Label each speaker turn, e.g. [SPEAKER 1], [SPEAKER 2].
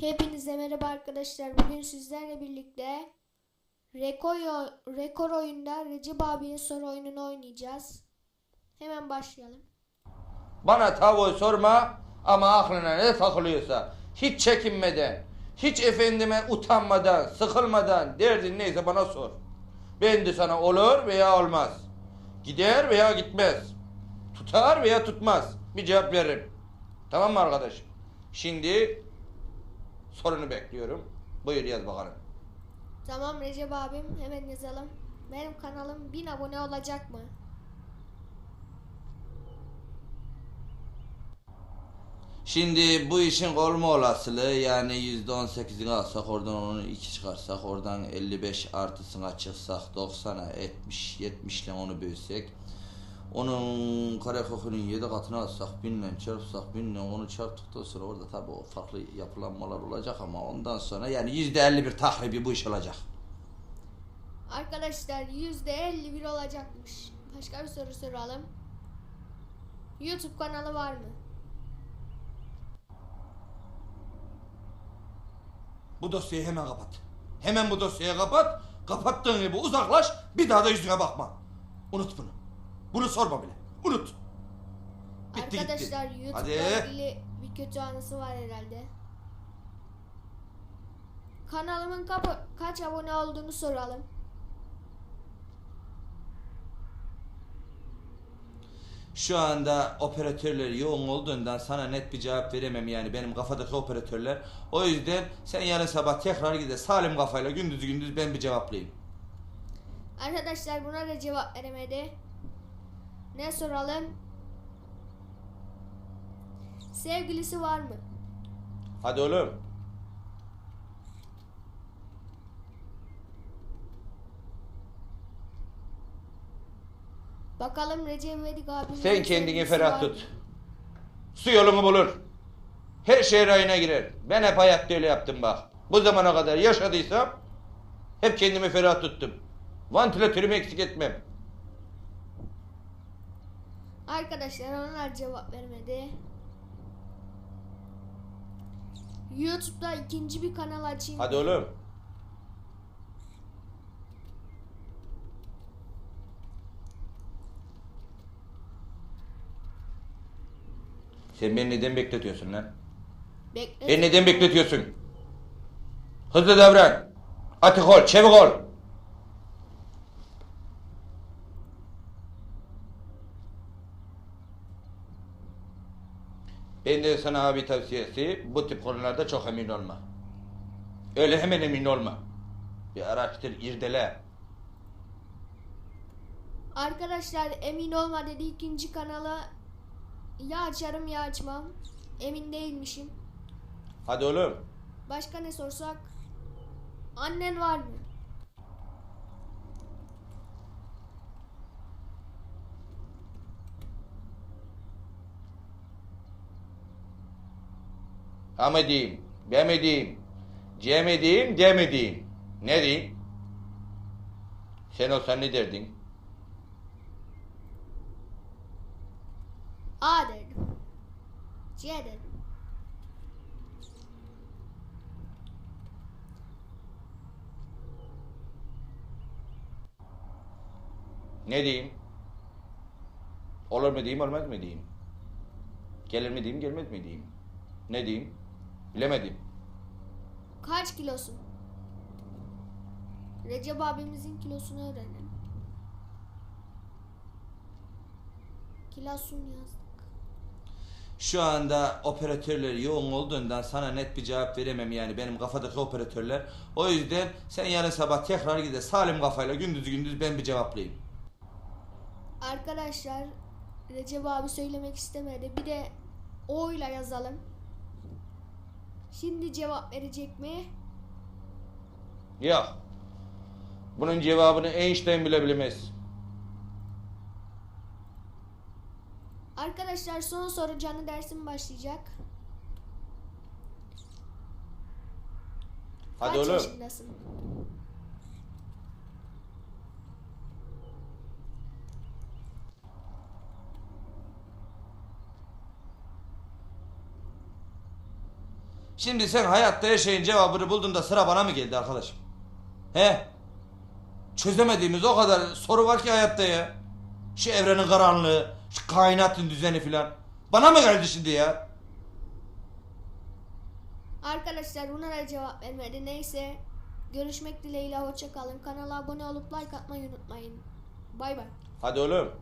[SPEAKER 1] Hepinize merhaba arkadaşlar. Bugün sizlerle birlikte rekor, rekor oyunda Recep abinin soru oyununu oynayacağız. Hemen başlayalım.
[SPEAKER 2] Bana tavuğu sorma ama aklına ne takılıyorsa hiç çekinmeden, hiç efendime utanmadan, sıkılmadan derdin neyse bana sor. Ben de sana olur veya olmaz. Gider veya gitmez. Tutar veya tutmaz. Bir cevap veririm. Tamam mı arkadaşım? Şimdi sorunu bekliyorum. Buyur yaz bakalım.
[SPEAKER 1] Tamam Recep abim hemen yazalım. Benim kanalım 1000 abone olacak mı?
[SPEAKER 2] Şimdi bu işin olma olasılığı yani yüzde on sekizini alsak oradan onu iki çıkarsak oradan 55 artısına çıksak 90'a 70 70 ile onu bölsek onun karekökünün 7 katını alsak binle çarpsak binle onu çarptıktan sonra orada tabi o farklı yapılanmalar olacak ama ondan sonra yani yüzde 51 tahribi bu iş olacak.
[SPEAKER 1] Arkadaşlar %51 olacakmış. Başka bir soru soralım. YouTube kanalı var mı?
[SPEAKER 2] Bu dosyayı hemen kapat. Hemen bu dosyayı kapat. Kapattığın gibi uzaklaş bir daha da yüzüne bakma. Unut bunu. Bunu sorma bile. Unut. Bitti
[SPEAKER 1] Arkadaşlar
[SPEAKER 2] gitti.
[SPEAKER 1] YouTube'la
[SPEAKER 2] Hadi.
[SPEAKER 1] ilgili bir kötü anısı var herhalde. Kanalımın kapa- kaç abone olduğunu soralım.
[SPEAKER 2] Şu anda operatörler yoğun olduğundan sana net bir cevap veremem yani benim kafadaki operatörler. O yüzden sen yarın sabah tekrar gide salim kafayla gündüz gündüz ben bir cevaplayayım.
[SPEAKER 1] Arkadaşlar buna da cevap veremedi. Ne soralım? Sevgilisi var mı?
[SPEAKER 2] Hadi oğlum.
[SPEAKER 1] Bakalım Recep İvedik abinin
[SPEAKER 2] Sen kendini
[SPEAKER 1] sevgilisi
[SPEAKER 2] ferah
[SPEAKER 1] var mı?
[SPEAKER 2] tut. Su yolunu bulur. Her şey rayına girer. Ben hep hayatta öyle yaptım bak. Bu zamana kadar yaşadıysam hep kendimi ferah tuttum. Vantilatörümü eksik etmem.
[SPEAKER 1] Arkadaşlar onlar cevap vermedi. YouTube'da ikinci bir kanal açayım.
[SPEAKER 2] Hadi oğlum. Sen beni neden bekletiyorsun lan?
[SPEAKER 1] Bekle.
[SPEAKER 2] Beni neden bekletiyorsun? Hızlı davran. Atık ol, çevik ol. Benden sana abi tavsiyesi bu tip konularda çok emin olma. Öyle hemen emin olma. Bir araştır, irdele.
[SPEAKER 1] Arkadaşlar emin olma dedi ikinci kanala ya açarım ya açmam. Emin değilmişim.
[SPEAKER 2] Hadi oğlum.
[SPEAKER 1] Başka ne sorsak? Annen var mı?
[SPEAKER 2] Ama diyeyim, ben mi diyeyim, C mi diyeyim, D mi diyeyim? Ne diyeyim? Sen olsan ne derdin?
[SPEAKER 1] A derdim. C derdim.
[SPEAKER 2] Ne diyeyim? Olur mu diyeyim, olmaz mı diyeyim? Gelir mi diyeyim, gelmez mi diyeyim? Ne diyeyim? Bilemedim.
[SPEAKER 1] Kaç kilosun? Recep abimizin kilosunu öğrenelim. Kilosunu yazdık.
[SPEAKER 2] Şu anda operatörler yoğun olduğundan sana net bir cevap veremem yani benim kafadaki operatörler. O yüzden sen yarın sabah tekrar gide salim kafayla gündüz gündüz ben bir cevaplayayım.
[SPEAKER 1] Arkadaşlar Recep abi söylemek istemedi. Bir de oyla yazalım. Şimdi cevap verecek mi?
[SPEAKER 2] Yok. Bunun cevabını Einstein bile bilemez.
[SPEAKER 1] Arkadaşlar son soru canlı dersim başlayacak.
[SPEAKER 2] Hadi
[SPEAKER 1] Kaç
[SPEAKER 2] oğlum.
[SPEAKER 1] yaşındasın?
[SPEAKER 2] Şimdi sen hayatta her şeyin cevabını buldun da sıra bana mı geldi arkadaşım? He? Çözemediğimiz o kadar soru var ki hayatta ya. Şu evrenin karanlığı, şu kainatın düzeni filan. Bana mı geldi şimdi ya?
[SPEAKER 1] Arkadaşlar buna da cevap vermedi. Neyse. Görüşmek dileğiyle hoşça kalın. Kanala abone olup like atmayı unutmayın. Bay bay.
[SPEAKER 2] Hadi oğlum.